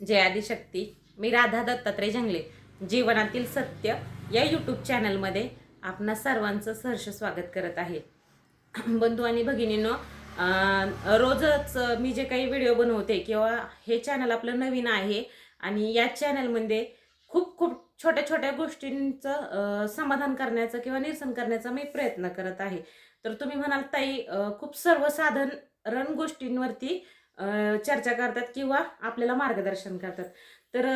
जय आदिशक्ती मी राधा दत्तात्रय जंगले जीवनातील सत्य या यूट्यूब चॅनलमध्ये आपणा सर्वांचं सहर्ष स्वागत करत आहे. बंधू आणि भगिनींनो रोजच मी जे काही व्हिडिओ बनवते किंवा हे चॅनल आपलं नवीन आहे आणि या चॅनलमध्ये खूप खूप छोट्या छोट्या गोष्टींचं समाधान करण्याचं किंवा निरसन करण्याचा मी प्रयत्न करत आहे. तर तुम्ही म्हणाल ताई खूप सर्वसाधारण गोष्टींवरती चर्चा करतात किंवा आपल्याला मार्गदर्शन करतात. तर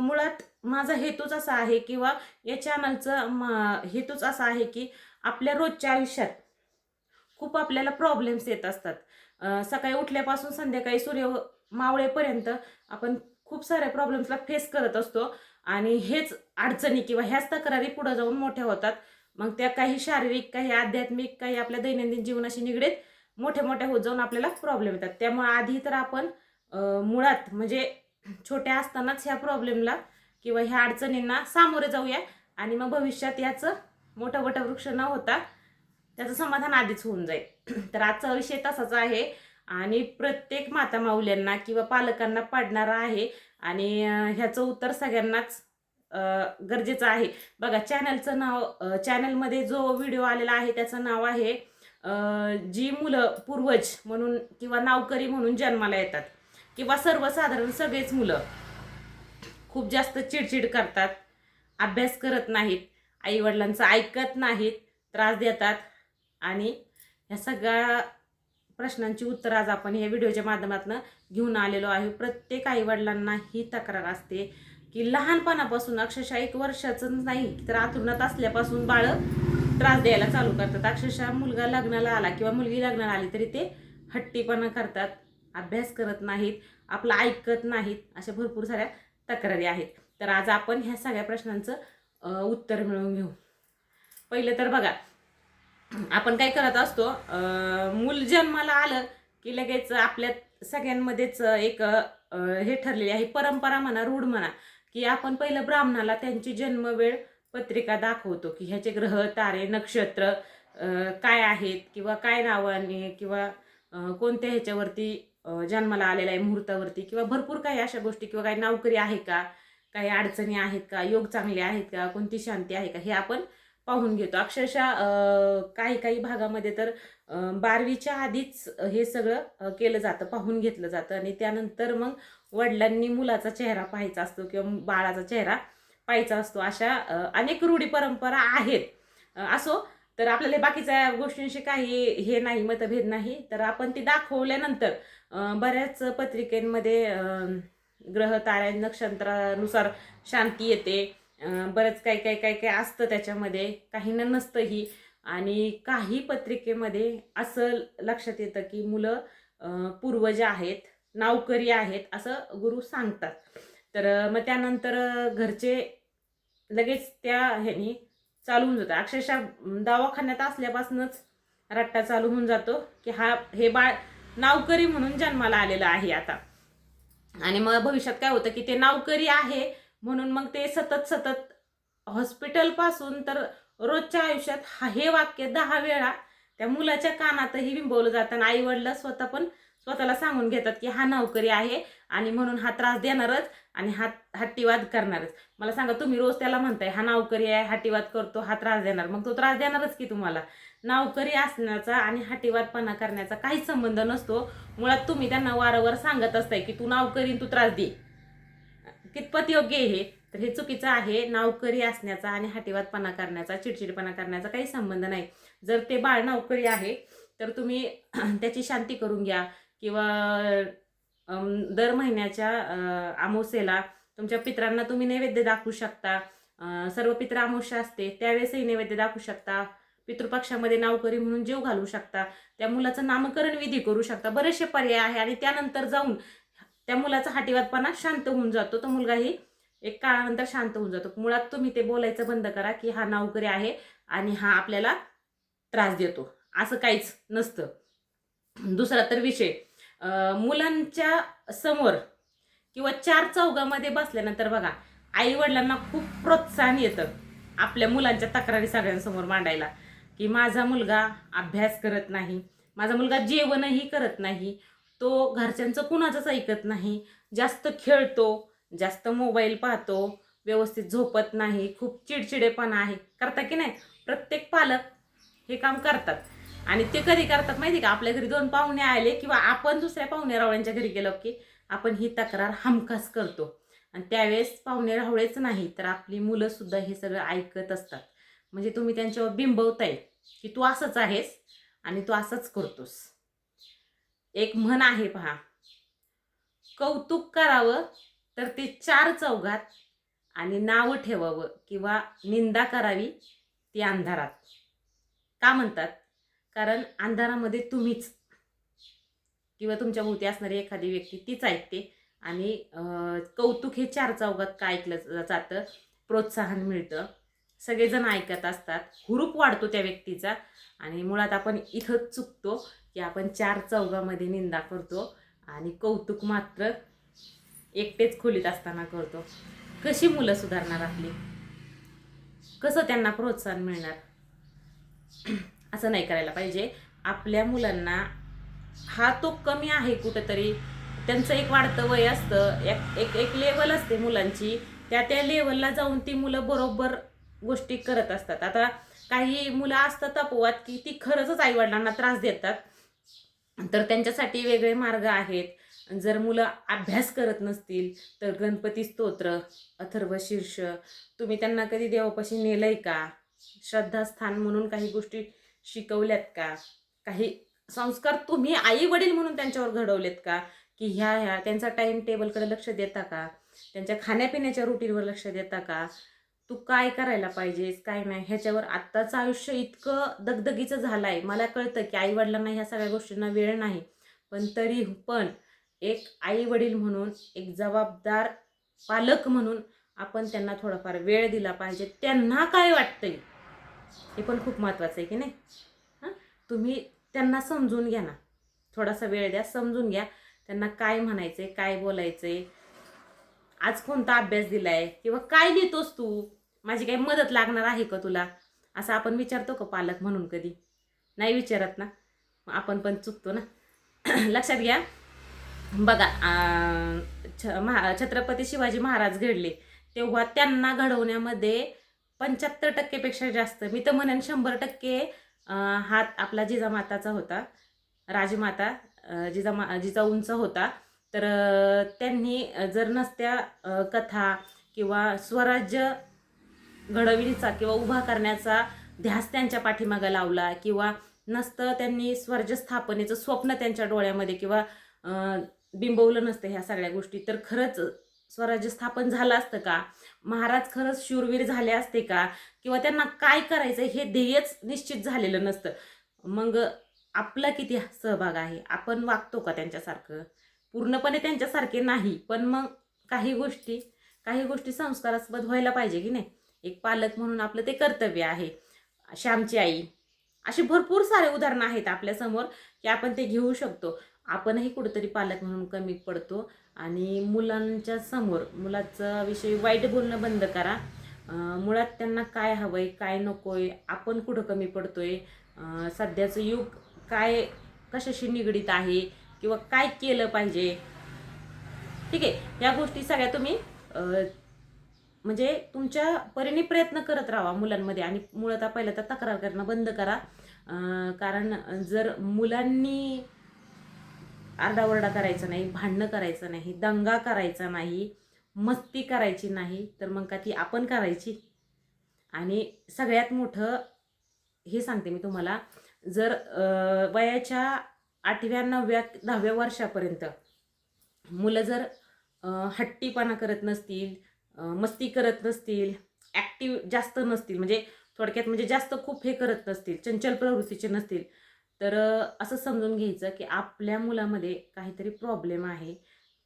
मुळात माझा हेतूच असा आहे किंवा या चॅनलचं म- हेतूच असा आहे की आपल्या रोजच्या आयुष्यात खूप आपल्याला प्रॉब्लेम्स येत असतात. सकाळी उठल्यापासून संध्याकाळी सूर्य मावळेपर्यंत आपण खूप साऱ्या प्रॉब्लेम्सला फेस करत असतो आणि हेच अडचणी किंवा ह्याच तक्रारी पुढे जाऊन मोठ्या होतात. मग त्या काही शारीरिक काही आध्यात्मिक काही आपल्या दैनंदिन जीवनाशी निगडीत मोठ्या मोठ्या होत जाऊन आपल्याला प्रॉब्लेम येतात. त्यामुळे आधी तर आपण मुळात म्हणजे छोट्या असतानाच ह्या प्रॉब्लेमला किंवा ह्या अडचणींना सामोरे जाऊया आणि मग भविष्यात याचं मोठं मोठं वृक्ष न होता त्याचं समाधान आधीच होऊन जाईल. तर आजचा विषय तसाच आहे आणि प्रत्येक माता माऊल्यांना किंवा पालकांना पडणारा आहे आणि ह्याचं उत्तर सगळ्यांनाच गरजेचं आहे. बघा चॅनलचं नाव चॅनलमध्ये जो व्हिडिओ आलेला आहे त्याचं नाव आहे जी मुलं पूर्वज म्हणून किंवा नावकरी म्हणून जन्माला येतात किंवा सर्वसाधारण सगळेच मुलं खूप जास्त चिडचिड करतात अभ्यास करत नाहीत आईवडिलांचं ऐकत नाहीत त्रास देतात. आणि ह्या सगळ्या प्रश्नांची उत्तर आज आपण या व्हिडिओच्या माध्यमातून घेऊन आलेलो आहे. प्रत्येक आईवडिलांना ही तक्रार असते की लहानपणापासून अक्षरशः एक वर्षाचं नाही तर आतुरणात असल्यापासून बाळं त्रास द्यायला चालू करतात. अक्षरशः मुलगा लग्नाला आला किंवा मुलगी लग्नाला आली तरी ते हट्टीपणा करतात. अभ्यास करत नाहीत आपलं ऐकत नाहीत अशा भरपूर साऱ्या तक्रारी आहेत. तर आज आपण ह्या सगळ्या प्रश्नांचं उत्तर मिळवून घेऊ. पहिलं तर बघा आपण काय करत असतो मूल जन्माला आलं की लगेच आपल्या सगळ्यांमध्येच एक हे ठरलेली आहे परंपरा म्हणा रूढ म्हणा की आपण पहिलं ब्राह्मणाला त्यांची जन्मवेळ पत्रिका दाखवतो की ह्याचे ग्रह तारे नक्षत्र काय आहेत किंवा काय नावाने किंवा कोणत्या ह्याच्यावरती जन्माला आलेला आहे मुहूर्तावरती किंवा भरपूर काही अशा गोष्टी किंवा काही नोकरी आहे का? काही अडचणी आहेत का? योग चांगले आहेत का? कोणती शांती आहे का? हे आपण पाहून घेतो. अक्षरशः काही काही भागामध्ये तर बारवीच्या आधीच हे सगळं केलं जातं पाहून घेतलं जातं आणि त्यानंतर मग वडिलांनी मुलाचा चेहरा पाहायचा असतो किंवा बाळाचा चेहरा पाहायचा असतो. अशा अनेक रूढी परंपरा आहेत. असो तर आपल्याला बाकीच्या गोष्टींशी काही हे नाही मतभेद नाही. तर आपण ती दाखवल्यानंतर बऱ्याच पत्रिकेमध्ये ग्रह ताऱ्या नक्षत्रानुसार शांती येते. बरंच काही काही काही काही असतं त्याच्यामध्ये. काहींना नसतंही. आणि काही पत्रिकेमध्ये असं लक्षात येतं की मुलं पूर्वज आहेत नावकरी आहेत असं गुरु सांगतात. तर मग त्यानंतर घरचे लगेच त्या ह्यानी चालू होऊन जातं अक्षरशः दवाखान्यात असल्यापासूनच रट्टा चालू होऊन जातो की हा हे बाळ नावकरी म्हणून जन्माला आलेलं आहे आता. आणि मग भविष्यात काय होतं की ते नावकरी आहे म्हणून मग ते सतत सतत हॉस्पिटलपासून तर रोजच्या आयुष्यात हा हे वाक्य दहा वेळा त्या मुलाच्या कानातही बिंबवलं जातं आणि आई स्वतः पण स्वतःला सांगून घेतात की हा नोकरी आहे आणि म्हणून हा त्रास देणारच. आणि हात हट्टीवाद करणारच. मला सांगा तुम्ही रोज त्याला म्हणताय हा नावकरी आहे हट्टीवाद करतो हा त्रास देणार. मग तो त्रास देणारच की तुम्हाला? नावकरी असण्याचा आणि हट्टीवादपणा करण्याचा काहीच संबंध नसतो. मुळात तुम्ही त्यांना वारंवार सांगत असताय की तू नावकरी तू त्रास दे. कितपत योग्य हे? तर हे चुकीचं आहे. नावकरी असण्याचा आणि हाटीवादपणा करण्याचा चिडचिडपणा करण्याचा काही संबंध नाही. जर ते बाळ नावकरी आहे तर तुम्ही त्याची शांती करून घ्या किंवा दर महिन्याच्या अमावस्येला तुमच्या पित्रांना तुम्ही नैवेद्य दाखवू शकता. सर्व पित्र अमावस्या असते त्यावेळेसही नैवेद्य दाखवू शकता. पितृपक्षामध्ये नावकरी म्हणून जीव घालू शकता. त्या मुलाचं नामकरण विधी करू शकता. बरेचसे पर्याय आहे आणि त्यानंतर जाऊन त्या मुलाचा हाटीवादपणा शांत होऊन जातो. तो मुलगाही एक काळानंतर शांत होऊन जातो. मुळात तुम्ही ते बोलायचं बंद करा की हा नावकरी आहे आणि हा आपल्याला त्रास देतो. असं काहीच नसतं. दुसरा तर विषय. मुलांच्या समोर किंवा चार चौघामध्ये बसल्यानंतर बघा आई वडिलांना खूप प्रोत्साहन येतं आपल्या मुलांच्या तक्रारी सगळ्यांसमोर मांडायला की माझा मुलगा अभ्यास करत नाही माझा मुलगा जेवणही करत नाही तो घरच्यांचं कुणाचंच ऐकत नाही जास्त खेळतो जास्त मोबाईल पाहतो व्यवस्थित झोपत नाही खूप चिडचिडेपणा आहे. करता की नाही? प्रत्येक पालक हे काम करतात. आणि ते कधी करतात माहिती का? आपल्या घरी दोन पाहुणे आले किंवा आपण दुसऱ्या पाहुणे रावळ्यांच्या घरी गेलो की आपण ही तक्रार हमखास करतो. आणि त्यावेळेस पाहुणे रावळेच नाही तर आपली मुलं सुद्धा हे सगळं ऐकत असतात. म्हणजे तुम्ही त्यांच्यावर बिंबवताय की तू असंच आहेस आणि तू असंच करतोस. एक म्हण आहे पहा कौतुक करावं तर ते चार चौघात आणि नावं ठेवावं किंवा निंदा करावी ती अंधारात. का म्हणतात? कारण अंधारामध्ये तुम्हीच किंवा तुमच्या भोवती असणारी एखादी व्यक्ती तीच ऐकते. आणि कौतुक हे चार चौघात का ऐकलं जातं? प्रोत्साहन मिळतं. सगळेजण ऐकत असतात. हुरूप वाढतो त्या व्यक्तीचा. आणि मुळात आपण इथंच चुकतो की आपण चार चौघामध्ये निंदा करतो आणि कौतुक मात्र एकटेच खोलीत असताना करतो. कशी मुलं सुधारणार आपली? कसं त्यांना प्रोत्साहन मिळणार? असं नाही करायला पाहिजे. आपल्या मुलांना हा तो कमी आहे कुठंतरी. त्यांचं एक वाढतं वय असतं. एक एक एक लेवल असते मुलांची. त्या त्या लेवलला जाऊन ती मुलं बरोबर गोष्टी करत असतात. आता काही मुलं असतात अपवाद की ती खरंच आईवडिलांना त्रास देतात. तर त्यांच्यासाठी वेगळे मार्ग आहेत. जर मुलं अभ्यास करत नसतील तर गणपती स्तोत्र अथर्व शीर्ष तुम्ही त्यांना कधी देवापाशी नेलंय का? श्रद्धास्थान म्हणून काही गोष्टी शिकवल्यात का? काही संस्कार तुम्ही आई वडील म्हणून त्यांच्यावर घडवलेत का? की ह्या ह्या त्यांचा टाइम टेबलकडे लक्ष देता का? त्यांच्या खाण्यापिण्याच्या रुटीनवर लक्ष देता का? तू काय करायला पाहिजेस काय नाही? ह्याच्यावर आत्ताचं आयुष्य इतकं दगदगीचं झालं आहे मला कळतं की आई वडिलांना ह्या सगळ्या गोष्टींना वेळ नाही. पण तरी पण एक आई वडील म्हणून एक जबाबदार पालक म्हणून आपण त्यांना थोडाफार वेळ दिला पाहिजे. त्यांना काय वाटतंय? हे पण खूप महत्त्वाचं आहे की नाही? हां? तुम्ही त्यांना समजून घ्या ना. थोडासा वेळ द्या समजून घ्या. त्यांना काय म्हणायचं आहे काय बोलायचंय. आज कोणता अभ्यास दिलाय? किंवा काय लिहितोस तू? माझी काही मदत लागणार आहे का तुला? असं आपण विचारतो का पालक म्हणून कधी? नाही विचारत ना. मग आपण पण चुकतो ना. लक्षात घ्या. बघा छ महा छत्रपती शिवाजी महाराज घडले. तेव्हा त्यांना घडवण्यामध्ये पंच्याहत्तर टक्केपेक्षा जास्त. मी तर म्हणेन शंभर टक्के हात आपला जिजामाताचा होता राजमाता जिजामा जिजा उंच होता. तर त्यांनी जर नसत्या कथा किंवा स्वराज्य घडविण्याचा किंवा उभा करण्याचा ध्यास त्यांच्या पाठीमागं लावला किंवा नसतं त्यांनी स्वराज्य स्थापनेचं स्वप्न त्यांच्या डोळ्यामध्ये किंवा बिंबवलं नसतं ह्या सगळ्या गोष्टी तर खरंच स्वराज्य स्थापन झालं असतं का? महाराज खरंच शूरवीर झाले असते का? किंवा त्यांना काय करायचं हे ध्येयच निश्चित झालेलं नसतं. मग आपला किती सहभाग आहे? आपण वागतो का त्यांच्यासारखं? पूर्णपणे त्यांच्यासारखे नाही पण मग काही गोष्टी काही गोष्टी संस्कारास्पद व्हायला पाहिजे की नाही? एक पालक म्हणून आपलं ते कर्तव्य आहे. श्यामची आई. अशी भरपूर सारे उदाहरणं आहेत आपल्यासमोर की आपण ते घेऊ शकतो. आपणही कुठंतरी पालक म्हणून कमी पडतो. आणि मुलांच्या समोर मुलाचा विषयी वाईट बोलणं बंद करा. मुळात त्यांना काय हवं आहे काय नको आहे आपण कुठं कमी पडतो आहे सध्याचं युग काय कशाशी निगडीत आहे किंवा काय केलं पाहिजे? ठीक आहे या गोष्टी सगळ्या तुम्ही म्हणजे तुमच्या परीने प्रयत्न करत राहा मुलांमध्ये आणि मुळात पहिलं तर तक्रार करणं बंद करा. कारण जर मुलांनी आरडाओरडा करायचा नाही भांडणं करायचं नाही दंगा करायचा नाही मस्ती करायची नाही तर मग का ती आपण करायची? आणि सगळ्यात मोठं हे सांगते मी तुम्हाला जर वयाच्या आठव्या नवव्या दहाव्या वर्षापर्यंत मुलं जर हट्टीपणा करत नसतील मस्ती करत नसतील ॲक्टिव्ह जास्त नसतील म्हणजे थोडक्यात म्हणजे जास्त खूप हे करत नसतील चंचल प्रवृत्तीचे नसतील तर असं समजून घ्यायचं की आपल्या मुलामध्ये काहीतरी प्रॉब्लेम आहे.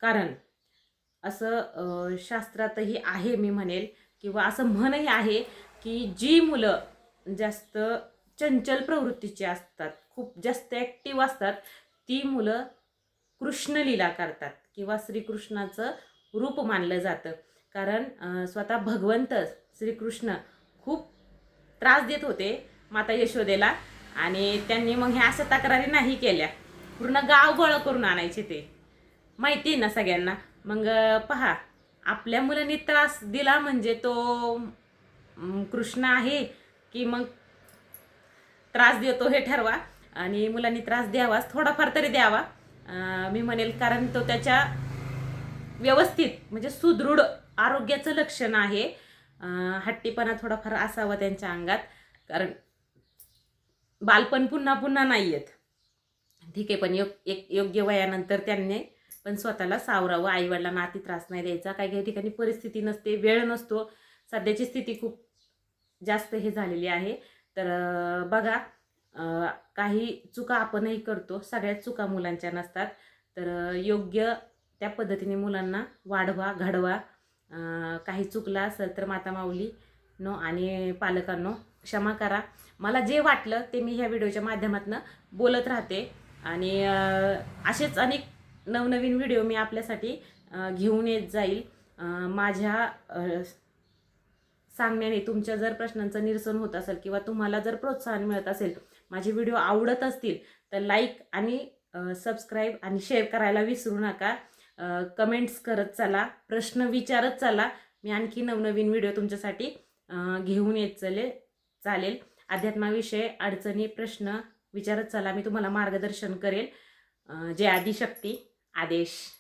कारण असं शास्त्रातही आहे मी म्हणेल किंवा असं म्हणही आहे की जी मुलं जास्त चंचल प्रवृत्तीची असतात खूप जास्त ॲक्टिव्ह असतात ती मुलं कृष्णलीला करतात किंवा श्रीकृष्णाचं रूप मानलं जातं. कारण स्वतः भगवंत श्रीकृष्ण खूप त्रास देत होते माता यशोदेला. आणि त्यांनी मग ह्या अशा तक्रारी नाही केल्या. पूर्ण गाव गोळा करून आणायचे ते. माहिती आहे ना सगळ्यांना? मग पहा आपल्या मुलांनी त्रास दिला म्हणजे तो कृष्ण आहे की मग त्रास देतो हे ठरवा. आणि मुलांनी त्रास द्यावाच थोडाफार तरी द्यावा. मी म्हणेल कारण तो त्याच्या व्यवस्थित म्हणजे सुदृढ आरोग्याचं लक्षण आहे. हट्टीपणा थोडाफार असावा त्यांच्या अंगात. कारण बालपण पुन्हा पुन्हा नाही येत ठीक आहे पण योग एक योग्य वयानंतर त्यांनी पण स्वतःला सावरावं आईवडिलांना अति त्रास नाही द्यायचा. काही काही ठिकाणी परिस्थिती नसते वेळ नसतो. सध्याची स्थिती खूप जास्त हे झालेली आहे. तर बघा काही चुका आपणही करतो. सगळ्याच चुका मुलांच्या नसतात. तर योग्य त्या पद्धतीने मुलांना वाढवा घडवा. काही चुकला असेल तर माता माऊली नो आणि पालकांनो क्षमा करा. मला जे वाटलं ते मी ह्या व्हिडिओच्या माध्यमातून बोलत राहते. आणि असेच अनेक नवनवीन व्हिडिओ मी आपल्यासाठी घेऊन येत जाईल. माझ्या सांगण्याने तुमच्या जर प्रश्नांचं निरसन होत असेल किंवा तुम्हाला जर प्रोत्साहन मिळत असेल माझे व्हिडिओ आवडत असतील तर लाईक आणि सबस्क्राईब आणि शेअर करायला विसरू नका. कमेंट्स करत चला प्रश्न विचारत चला. मी आणखी नवनवीन व्हिडिओ तुमच्यासाठी घेऊन येत चले चालेल. अध्यात्माविषयी अडचणी प्रश्न विचारत चला मी तुम्हाला मार्गदर्शन करेल. अं, जय आदिशक्ती आदेश.